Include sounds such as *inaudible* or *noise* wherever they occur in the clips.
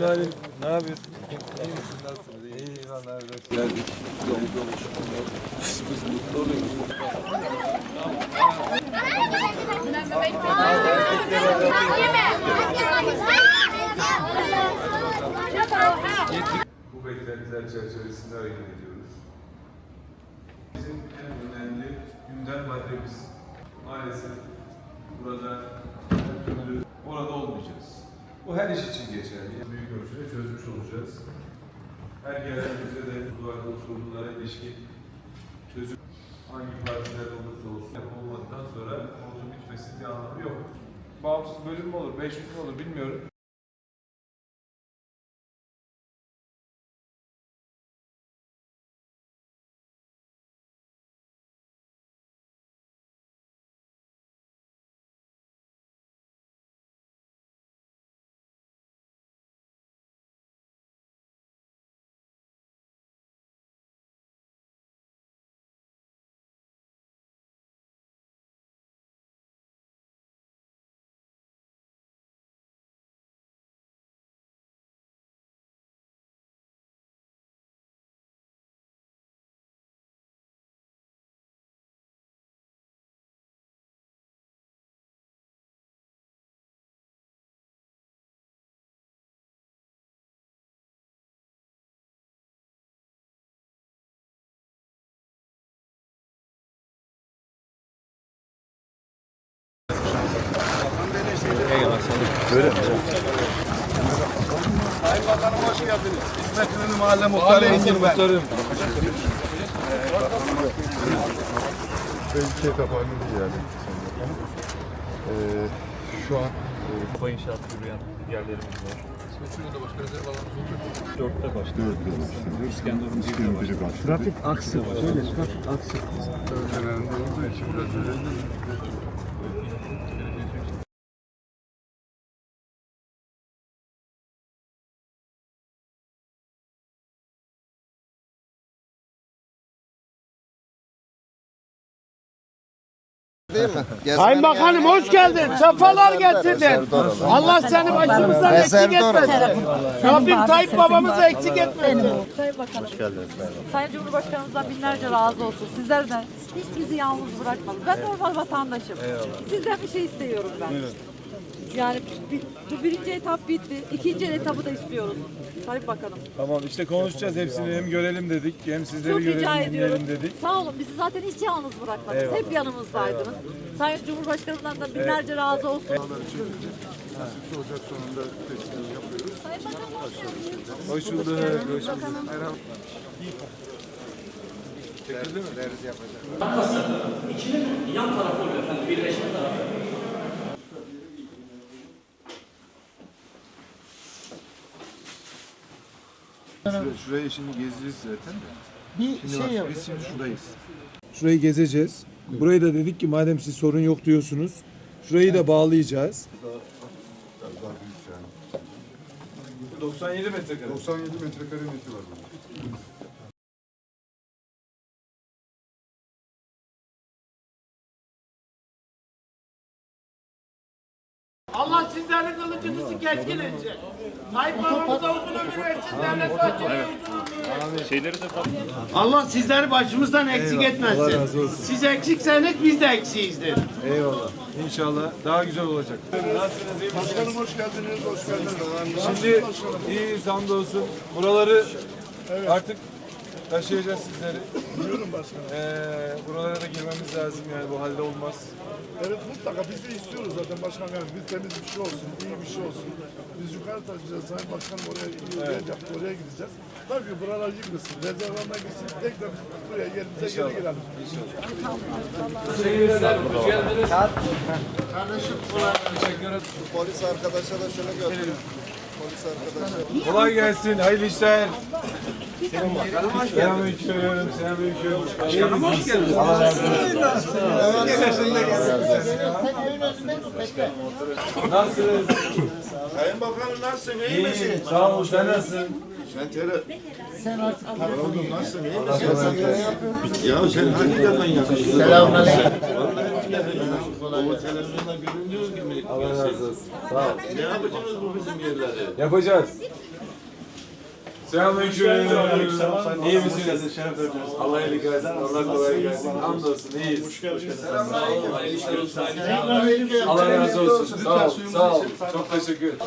yapıyorsun Halim? Ne yapıyorsun? İyi misin? Nasılsınız? İyi, öyle. Geldik. Dolu dolu şunlar. Biz mutlu oluyoruz. Bu beklentiler çerçevesinde hareket ediyoruz. Bizim en önemli gündem maddemiz maalesef burada orada olmayacağız. Bu her iş için geçerli. Ölçüde çözmüş olacağız. Her gelenimizde de duvarda sorunlara ilişkin çözüm hangi partiler olursa olsun olmadıktan sonra konunun bitmesinin bir anlamı yok. Bağımsız bölüm mü olur, beş mi olur bilmiyorum. Sayın Bakanım hoş geldiniz. Hizmet ürünü mahalle muhtarı Engin ben. Belki etaplarını yani. Ee, şu an Kupa inşaat yürüyen yerlerimiz var. Dörtte başladı. dört yıl başladı. İskenderun bir İskenderun biri başladı. Trafik aksı var. Trafik aksı. önemli olduğu için biraz Sayın *laughs* Bakanım hoş geldin. Sefalar getirdin. Allah seni başımızdan eksik etmesin. Rabbim Tayyip babamızı eksik etmesin. Sayın Bakanım. Sayın Cumhurbaşkanımızdan binlerce razı olsun. Sizlerden hiç bizi yalnız bırakmadınız. Ben normal vatandaşım. Sizden bir şey istiyorum ben. Yani bi- bu birinci etap bitti. İkinci etabı da istiyoruz. Sayın Bakanım. Tamam işte konuşacağız hepsini hem görelim dedik hem sizleri Çok rica görelim ediyorum. dinleyelim dedik. Sağ olun. Bizi zaten hiç yalnız bırakmadınız. Hep yanımızdaydınız. Sayın Cumhurbaşkanımdan da binlerce razı olsun. Nasipse Ocak sonunda testleri yapıyoruz. Sayın Bakanım hoş geldiniz. Hoş bulduk. Hoş bulduk. Şurayı, şurayı şimdi gezeceğiz zaten de. Bir Şimdi şey bak, biz şimdi şuradayız. Şurayı gezeceğiz. Burayı da dedik ki madem siz sorun yok diyorsunuz. Şurayı da bağlayacağız. Biraz daha büyük yani. 97 metrekare. 97 metrekare neti var burada. Allah sizlerin kılıcınızı keskin etsin. Tayyip babamıza uzun ömür versin. Devlet Bahçeli'ye uzun ömür versin. Şeyleri de Allah sizleri başımızdan eksik etmesin. Allah razı olsun. Siz eksikseniz biz de eksiğizdir. Eyvallah. İnşallah daha güzel olacak. Nasılsınız? iyi misiniz? Başkanım hoş geldiniz, hoş geldiniz. Şimdi iyiyiz hamdolsun. Buraları artık taşıyacağız sizleri. Buyurun başkanım. Ee, buralara da girmemiz lazım yani bu halde olmaz. Evet mutlaka biz de istiyoruz zaten başkanım yani bir temiz bir şey olsun, iyi bir şey olsun. Biz yukarı taşıyacağız Sayın Başkanım oraya evet. yaptı, oraya gideceğiz. Tabii buralar yıkılsın, rezervanına gitsin, tekrar buraya yerimize geri girelim. Polis arkadaşa da şunu götürün. Polis arkadaşa. Kolay gelsin, hayırlı işler. Selamünaleyküm. Selamünaleyküm. Başkanım hoş geldiniz. Allah razı olsun. Nasılsınız? Sayın Bakanım nasılsın? İyi İyi, misin? sağ ol. Sen nasılsın? Sen tele... Sen artık Oğlum nasılsın? İyi misin? Ya sen hakikaten yakışıklı. Selamünaleyküm. Allah razı olsun. Sağ ol. Ne yapacaksınız bu bizim yerleri? Yapacağız. Selamünaleyküm. İyi misiniz? Allah iyilik versin. Allah kolay gelsin. Hamdolsun iyiyiz. Allah razı olsun. Sağ ol. Sağ ol. Çok teşekkür ederim.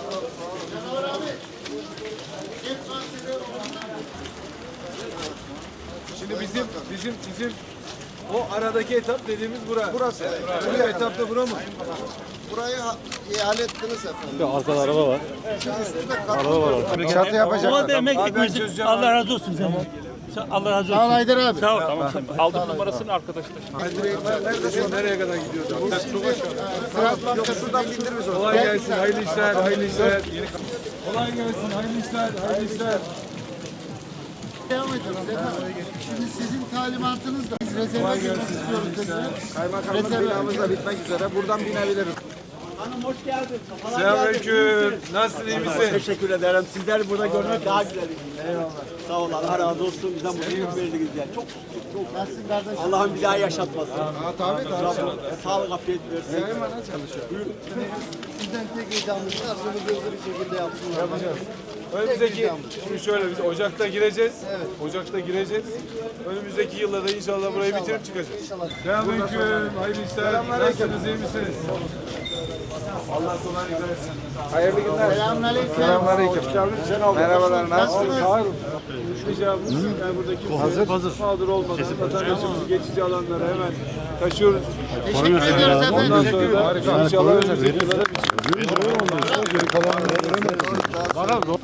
Şimdi bizim bizim bizim o aradaki etap dediğimiz bura. Burası. Bu etapta bura mı? Burayı ha- ihale ettiniz efendim. Arkada araba var. Çatı yapacaklar. Ama demek Abi ben ki çözeceğim. Allah razı olsun senden. Sen- Allah razı olsun. Sağ ol Haydar abi. Sağ ol. Tamam. Aldım numarasını arkadaşlar. Neredesin? Nereye kadar gidiyorsun? Fırat Bank'a şuradan bindir biz onu. Kolay gelsin. Hayırlı işler. Hayırlı işler. Kolay gelsin. Hayırlı işler. Hayırlı işler. Devam ediyoruz efendim. Şimdi sizin talimatınızla biz rezerve girmek istiyoruz dediler. Kaymakamlık binamız da bitmek üzere. Buradan binebiliriz. Selamünaleyküm. Nasılsın? iyi misin? Teşekkür ederim. Sizleri burada görmek daha güzel. Eyvallah. Sağ olun. Allah razı olsun. Bizden mutluluk verdiniz yani. Çok çok Nasılsın kardeşim? Allah'ın bir daha yaşatmasın. Aa, tabii tabii. Rabbim sağlık afiyet versin. Sizden tek ricamız aklımızı hızlı bir şekilde yapsınlar. Yapacağız. Önümüzdeki, şimdi şöyle biz Ocak'ta gireceğiz. Ocak'ta gireceğiz. Önümüzdeki yılda da inşallah burayı bitirip çıkacağız. Selamünaleyküm. Hayırlı işler. Nasılsınız? iyi misiniz? Allah kolaylık versin. Hayırlı günler. Selamünaleyküm. Selamünaleyküm. Merhabalar. Nasılsınız? Sağ olun. Ricamız yani buradaki hazır, hazır. mağdur olmadan vatandaşımızı geçici alanlara hemen taşıyoruz. Teşekkür ediyoruz Ondan efendim. sonra da inşallah önümüzdeki yıllara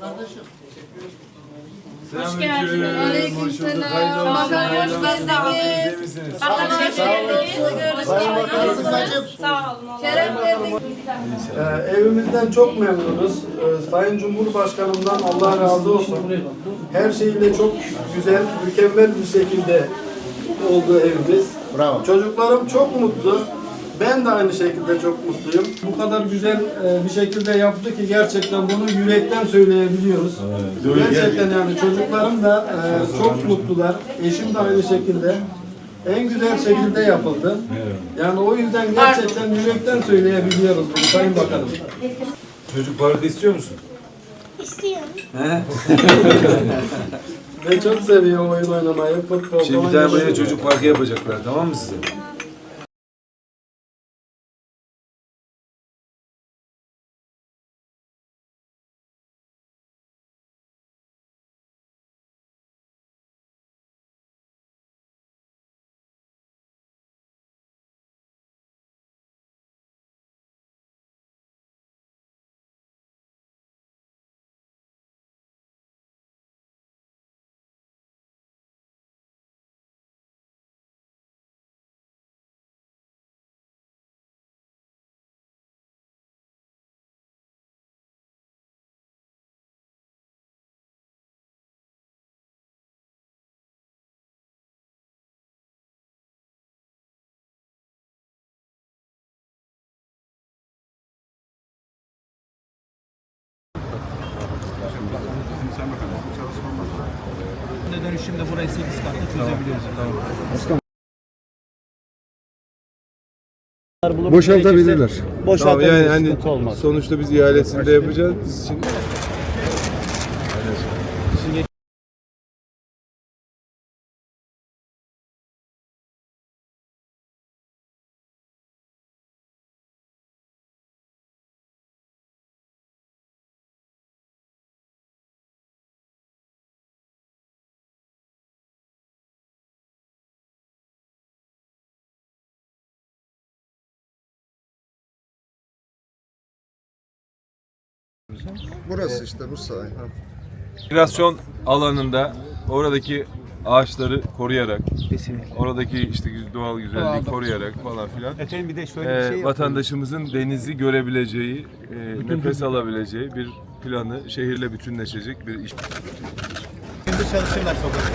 Kardeşim. Hoş geldiniz. Aleykümselam. Hayırlı olsun. Hayırlı olsun. İyi misiniz? Sayın Bakanım bacım. Ee, evimizden çok memnunuz. Ee, Sayın Cumhurbaşkanımdan Allah razı olsun. Her şeyle çok güzel, mükemmel bir şekilde oldu evimiz. Bravo. Çocuklarım çok mutlu. Ben de aynı şekilde çok mutluyum. Bu kadar güzel e, bir şekilde yaptı ki gerçekten bunu yürekten söyleyebiliyoruz. Gerçekten yani çocuklarım da e, çok mutlular. Eşim de aynı şekilde. En güzel şekilde yapıldı. Yani o yüzden gerçekten yürekten söyleyebiliyoruz bunu Sayın Bakanım. Çocuk parkı istiyor musun? *laughs* Ben çok seviyorum oyun oynamayı, futbol Şimdi bir tane buraya çocuk parkı yapacaklar tamam mı size? Boşaltabilirler. Boşaltabiliriz. Tamam yani hani sonuçta biz ihalesinde yapacağız. Şimdi Burası işte bu sahi. Migrasyon alanında oradaki ağaçları koruyarak, oradaki işte doğal güzelliği koruyarak falan filan Efendim bir de şöyle bir e, şey yapıyoruz. vatandaşımızın denizi görebileceği, e, nefes alabileceği bir planı şehirle bütünleşecek bir iş. Gündüz çalışırlar sokakta.